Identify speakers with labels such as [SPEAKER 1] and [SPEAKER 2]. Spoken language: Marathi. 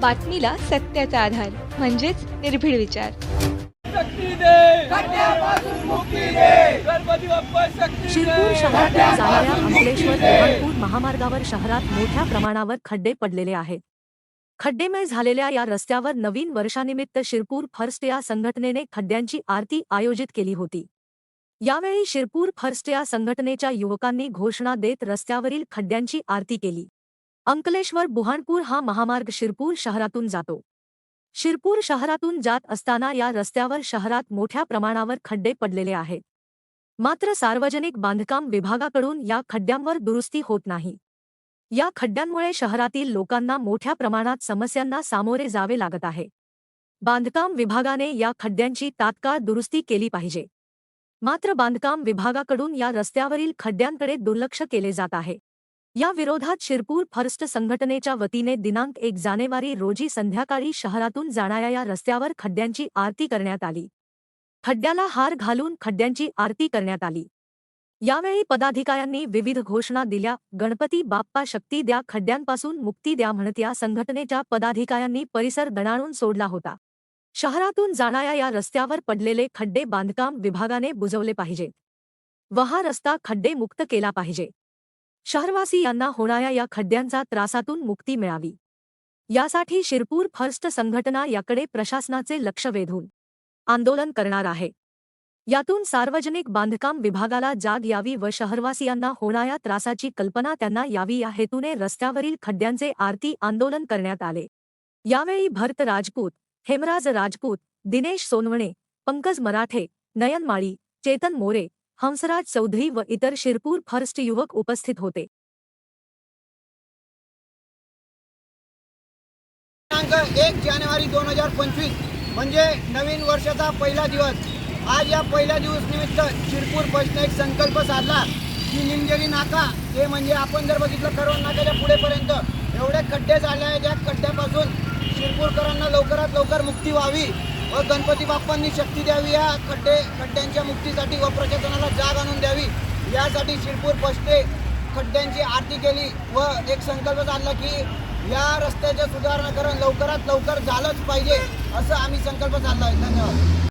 [SPEAKER 1] बातमीला सत्याचा आधार म्हणजेच निर्भीड विचार.
[SPEAKER 2] शिरपूर
[SPEAKER 3] दे
[SPEAKER 2] शहरातून जाणाऱ्या अंकलेश्वर बुरहानपूर महामार्गावर शहरात मोठ्या प्रमाणावर खड्डे पडलेले आहेत. खड्डेमय झालेल्या या रस्त्यावर नवीन वर्षानिमित्त शिरपूर फर्स्ट या संघटनेने खड्ड्यांची आरती आयोजित केली होती. यावेळी शिरपूर फर्स्ट या संघटनेच्या युवकांनी घोषणा देत रस्त्यावरील खड्ड्यांची आरती केली. अंकलेश्वर बुहाणपूर हा महामार्ग शिरपूर शहरातून जातो. शिरपूर शहरातून जात असताना या रस्त्यावर शहरात मोठ्या प्रमाणावर खड्डे पडलेले आहेत. मात्र सार्वजनिक बांधकाम विभागाकडून या खड्ड्यांवर दुरुस्ती होत नाही. या खड्ड्यांमुळे शहरातील लोकांना मोठ्या प्रमाणात समस्यांना सामोरे जावे लागत आहे. बांधकाम विभागाने या खड्ड्यांची तात्काळ दुरुस्ती केली पाहिजे. मात्र बांधकाम विभागाकडून या रस्त्यावरील खड्ड्यांकडे दुर्लक्ष केले जात आहे. या विरोधात शिरपूर फर्स्ट संघटनेच्या वतीने दिनांक एक जानेवारी रोजी संध्याकाळी शहरातून जाणाऱ्या या रस्त्यावर खड्ड्यांची आरती करण्यात आली. खड्ड्याला हार घालून खड्ड्यांची आरती करण्यात आली. यावेळी पदाधिकाऱ्यांनी विविध घोषणा दिल्या गणपती बाप्पा शक्ती द्या खड्ड्यांपासून मुक्ती द्या म्हणत या संघटनेच्या पदाधिकाऱ्यांनी परिसर दणाणून सोडला होता. शहरातून जाणाऱ्या या रस्त्यावर पडलेले खड्डे बांधकाम विभागाने बुजवले पाहिजेत. व हा रस्ता खड्डे मुक्त केला पाहिजे. शहरवासी यांना होणाऱ्या या खड्ड्यांचा त्रासातून मुक्ती मिळावी. यासाठी शिरपूर फर्स्ट संघटना याकडे प्रशासनाचे लक्ष वेधून आंदोलन करणार आहे. यातून सार्वजनिक बांधकाम विभागाला जाग यावी व शहरवासियांना होणाऱ्या त्रासाची कल्पना त्यांना यावी या हेतूने रस्त्यावरील खड्ड्यांचे आरती आंदोलन करण्यात आले. यावेळी भरत राजपूत हेमराज राजपूत दिनेश सोनवणे पंकज मराठे नयन माळी चेतन मोरे हंसराज चौधरी व इतर शिरपूर फर्स्ट युवक उपस्थित होते.
[SPEAKER 4] दिनांक एक जानेवारी दोन हजार पंचवीस म्हणजे नवीन वर्षाचा पहिला दिवस. आज या पहिल्या दिवस निमित्त शिरपूर बसने एक संकल्प साधला की निमजेरी नाका हे म्हणजे आपण जर बघितलं करोड नाक्याच्या पुढेपर्यंत. एवढे खड्डे झाले आहेत या खड्ड्यापासून शिरपूरकरांना लवकरात लवकर मुक्ती व्हावी. व गणपती बाप्पांनी शक्ती द्यावी या खड्डे खड्ड्यांच्या मुक्तीसाठी व प्रशासनाला जाग आणून द्यावी. यासाठी शिरपूर बसने खड्ड्यांची आरती केली व एक संकल्प चालला की या रस्त्याच्या सुधारणा करून लवकरात लवकर झालंच पाहिजे असं आम्ही संकल्प चालला आहे. धन्यवाद.